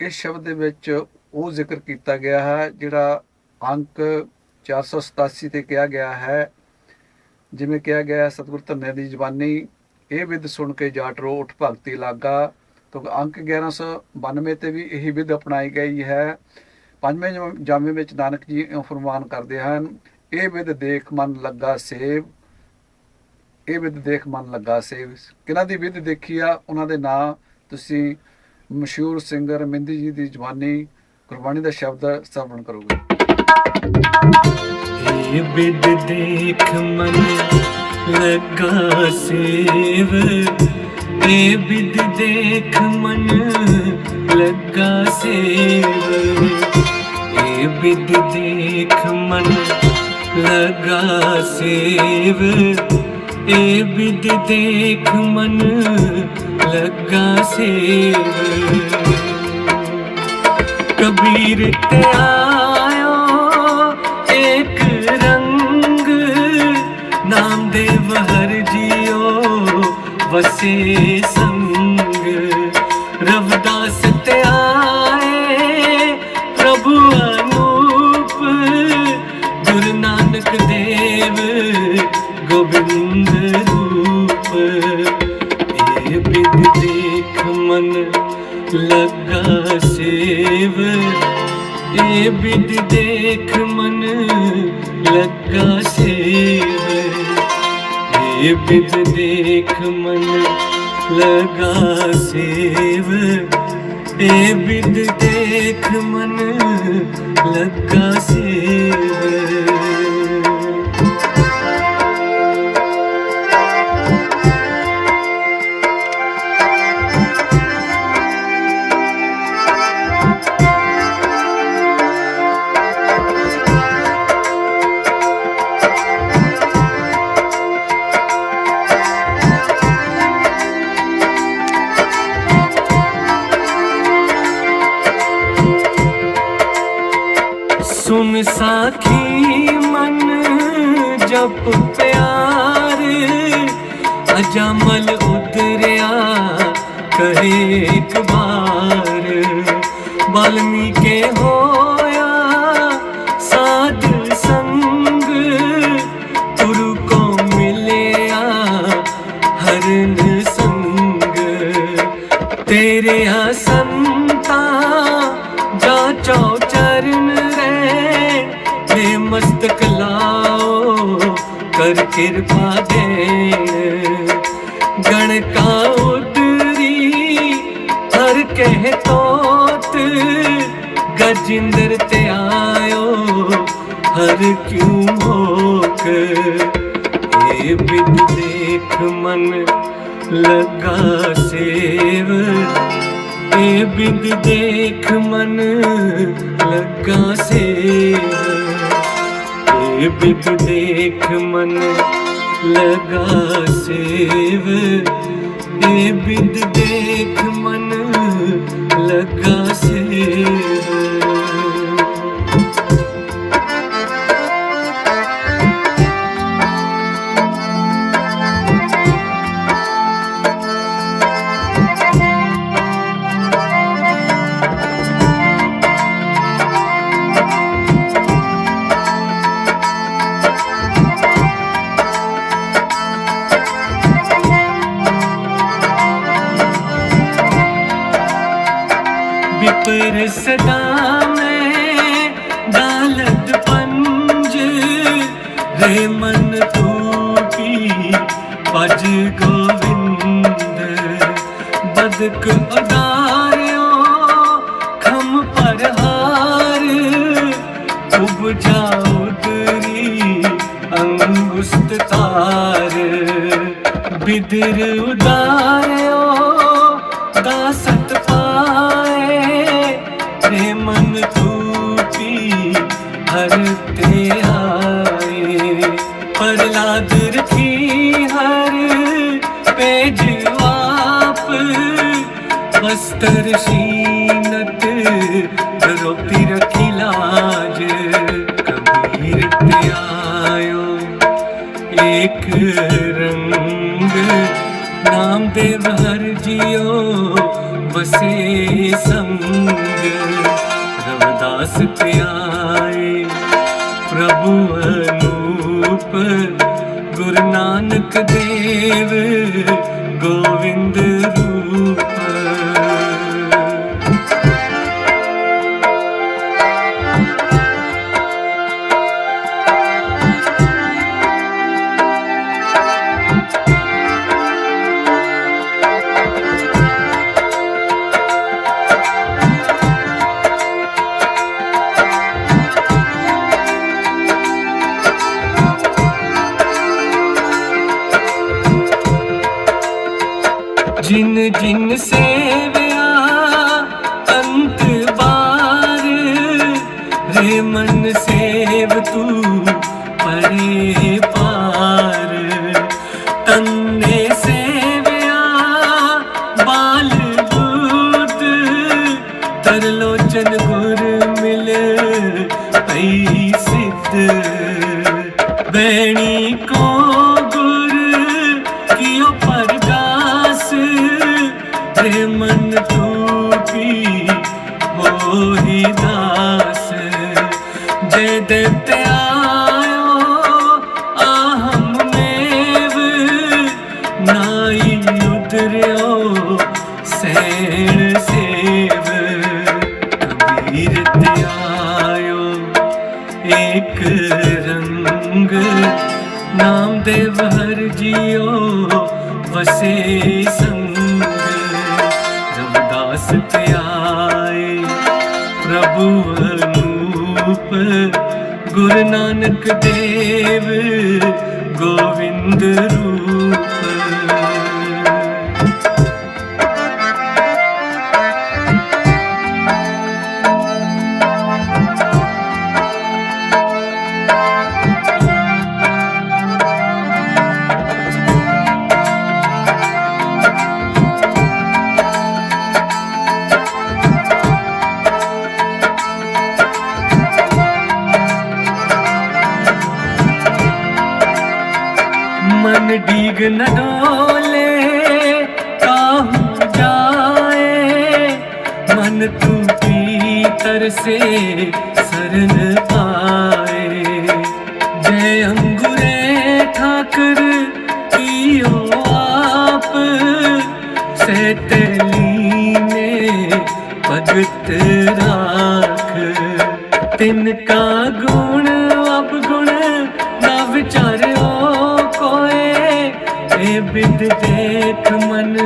ਇਸ ਸ਼ਬਦ ਦੇ ਵਿੱਚ ਉਹ ਜ਼ਿਕਰ ਕੀਤਾ ਗਿਆ ਹੈ, ਜਿਹੜਾ ਅੰਕ 487 ਤੇ ਕਿਹਾ ਗਿਆ ਹੈ। ਜਿਵੇਂ ਕਿਹਾ ਗਿਆ ਸਤਿਗੁਰ ਧੰਨੇ ਦੀ ਜ਼ਬਾਨੀ, ਇਹ ਵਿਦ ਸੁਣ ਕੇ ਜਾਟ ਰੋ, ਉਠ ਭਗਤੀ ਲਾਗਾ। ਤਾਂ ਅੰਕ 1192 ਤੇ ਵੀ ਇਹੀ ਵਿਦ ਅਪਣਾਈ ਗਈ ਹੈ। ਪੰਜਵੇਂ ਜਾਮੇ ਵਿੱਚ ਨਾਨਕ ਜੀ ਇਉਂ ਫਰਮਾਨ ਕਰਦੇ ਹਨ, ਇਹ ਵਿਦ ਦੇਖ ਮਨ ਲੱਗਾ ਸੇਵ। ਇਹ ਵਿਦ ਦੇਖ ਮਨ ਲੱਗਾ ਸੇਵ। ਕਿਹਨਾਂ ਦੀ ਵਿਦ ਦੇਖੀ ਆ, ਉਹਨਾਂ ਦੇ ਨਾਂ ਤੁਸੀਂ ਮਸ਼ਹੂਰ ਸਿੰਗਰ ਮਿੰਦੀ ਜੀ ਦੀ ਜ਼ਬਾਨੀ ਕੁਰਬਾਨੀ ਦਾ ਸ਼ਬਦ ਸਰਵਣ ਕਰੋਗੇ। ਇਹ ਬਿਦ ਦੇਖ ਮਨ ਲੱਗਾ ਸੇਵ। ਇਹ ਬਿਦ ਦੇਖ ਮਨ ਲੱਗਾ ਸੇਵ। ਇਹ ਬਿਦ ਦੇਖ ਮਨ ਲੱਗਾ ਸੇਵ। ਇਹ ਬਿਦ ਦੇਖ ਮਨ ਲੱਗਾ ਸੇਵ। ਕਬੀਰ ਤੇ ਆਇਓ ਇੱਕ ਰੰਗ, ਨਾਮ ਦੇਵ ਹਰ ਜੀਓ, ਵਸੇ ਸੰਗ ਦੇਖ ਮਨ ਲੱਗਾ ਸੇਵ। ਇਹ ਬਿਦ ਦੇਖ ਮਨ ਲਗਾ ਸੇਵ। ਇਹ ਬਿਦ ਦੇਖ ਮਨ ਲੱਗਾ ਸੇਵ। ਸੁਨ ਸਾਖੀ ਮਨ ਜਪ ਪਿਆਰ ਅਜਮਲ ਉਤਰਿਆ ਕਹੇ ਇੱਕ ਬਾਰ ਬਾਲਮੀਕੇ ਕਿਰਪਾ ਦੇਣ। ਗਣ ਕਾ ਉਤਰੀ, ਹਰ ਕਹਿ ਤੋਤ। ਗਜਿੰਦਰ ਤੇ ਆਇਓ, ਹਰ ਕਿਉ ਮੋਕ ਇਹ ਬਿਦ ਦੇਖ ਮਨ ਲਗਾ ਸੇਵ। ਇਹ ਬਿਦ ਦੇਖ ਮਨ ਲਗਾ ਸੇਵ। ਇਹ ਬਿਦ ਦੇਖ ਮਨ ਲਗਾ ਸੇਵ ਇਹ ਬਿਦ ਦੇਖ ਮਨ ਲਗਾ ਬਦਕ ਉਦਾਰਿਓ ਖਮ ਪਰਹਾਰ ਉਪਜਾ ਉਤਰੀ ਅੰਗੁਸਤ ਤਾਰ। ਬਿਦਰ ਉਦਾਰਿਓ ਦਾਸਤ ਬਸਤਰ ਸ਼ੀਨਤ ਦਰੋਪੀ ਰਖੀ ਲਾਜ ਕਬੀਰ ਤੇ ਆਇਓ, ਇੱਕ ਰੰਗ ਨਾਮ ਨਾਮਦੇਵ ਹਰ ਜਿਓ, ਵਸੇ ਸੰਗ। ਰਵਦਾਸ ਧਿਆਏ ਪ੍ਰਭੂ ਅਨੂਪ, ਗੁਰੂ ਨਾਨਕ ਦੇਵ, ਗੋਵਿੰਦ ਰੂਪ। ਜਿਨ ਜਿਨ ਸੇਵਿਆ, ਅੰਤ ਬਾਰ ਰੇ ਮਨ ਸੇਵ ਤੂੰ ਪਰੇ ਪਾਰ। ਤੰਨੇ ਸੇਵਿਆ, ਬਾਲ ਬੂਤ। ਤਰਲੋਚਨ ਗੁਰ ਮਿਲ ਪਈ ਸਿੱਧ। ਬੈਣੀ ਇੱਕ ਰੰਗ ਨਾਮ ਦੇਵ ਹਰ ਜਿਓ ਵਸੇ ਸੰਗ ਗੁਰੂ ਨਾਨਕ ਦੇਵ ਗੋਵਿੰਦ ਰੂਪ मन डीग न डोले काहू जाए मन तू पीतर से सरन आए जय अंगुरे ठाकर कियो आप से तेलीने भगत राख तिनका गुण अब ਏ ਦੇਖ ਮਨ,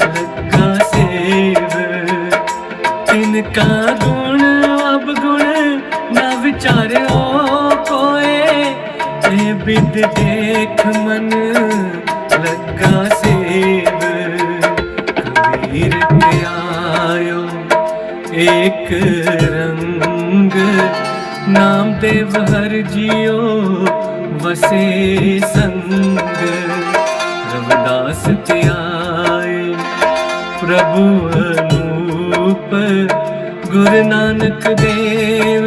ਲੱਗਾ ਸੇਵ। ਤਿਨ ਗੁਣ ਗੁਣ ਨਾ ਵਿਚਾਰਿਓ ਕੋਏ। ਏ ਦੇਖ ਮਨ, ਲੱਗਾ ਸੇਵ। ਕਬੀਰ ਤੇ ਆਇਓ ਏਕ ਰੰਗ। ਨਾਮ ਦੇਵ ਹਰ ਜੀਓ, ਵਸੇ ਸੰਗ। ਵਾਸਤ ਆਏ ਪ੍ਰਭੂ ਅਨੂਪ ਗੁਰੂ ਨਾਨਕ ਦੇਵ